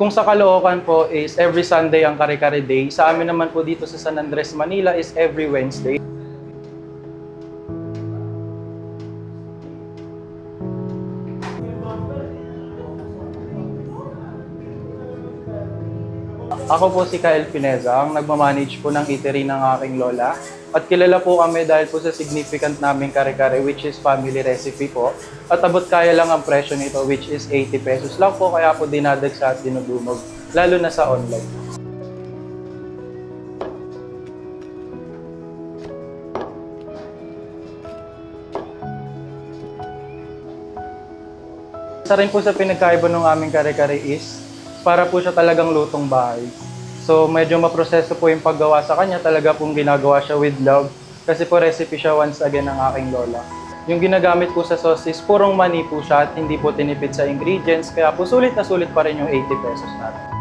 Kung sa Caloocan po is every Sunday ang Kare-Kare Day. Sa amin naman po dito sa San Andres, Manila is every Wednesday. Ako po si Kyle Pineza, ang nagmamanage po ng eatery ng aking lola. At kilala po kami dahil po sa significant naming kare-kare which is family recipe po. At abot kaya lang ang presyo nito which is 80 pesos lang po kaya po dinadagsa at dinudumog lalo na sa online. Isa rin po sa pinagkaiba ng aming kare-kare is para po siya talagang lutong bahay. So medyo maproseso po yung paggawa sa kanya, talaga pong ginagawa siya with love kasi po recipe siya once again ng aking lola. Yung ginagamit po sa sauce purong mani po siya at hindi po tinipid sa ingredients kaya po sulit na sulit pa rin yung 80 pesos natin.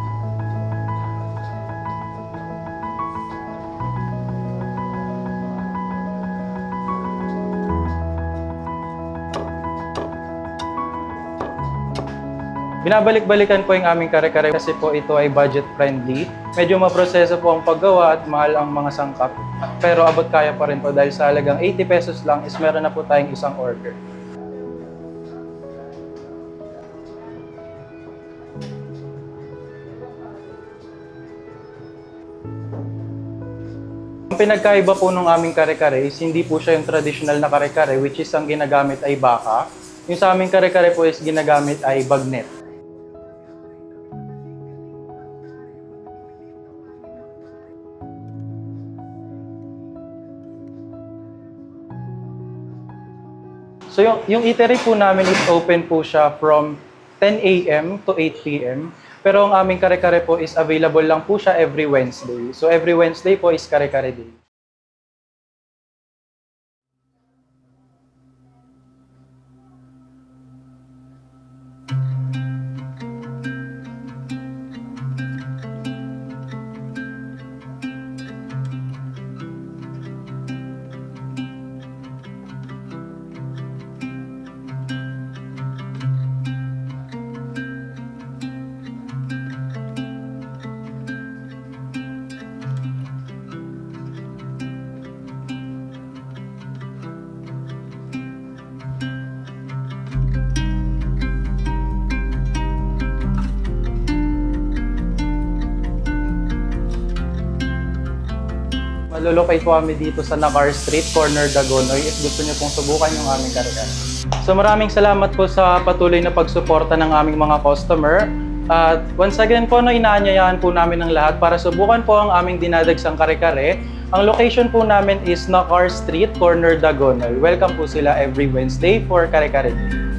Binabalik-balikan po yung aming kare-kare kasi po ito ay budget friendly. Medyo maproseso po ang paggawa at mahal ang mga sangkap. Pero abot kaya pa rin po dahil sa halagang 80 pesos lang is meron na po tayong isang order. Ang pinagkaiba po ng aming kare-kare is hindi po siya yung traditional na kare-kare which is ang ginagamit ay baka. Yung sa aming kare-kare po is ginagamit ay bagnet. So yung, yung eatery po namin is open po siya from 10 a.m. to 8 p.m. Pero ang aming kare-kare po is available lang po siya every Wednesday. So every Wednesday po is kare-kare day. Malolocate po kami dito sa Navar Street, corner Dagonoy if gusto niyo pong subukan yung aming kare-kare. So maraming salamat po sa patuloy na pagsuporta ng aming mga customer. At once again po, no, inaanyayahan po namin ng lahat para subukan po ang aming dinadagsang kare-kare. Ang location po namin is Nakar Street, corner Dagonoy. Welcome po sila every Wednesday for kare-kare day.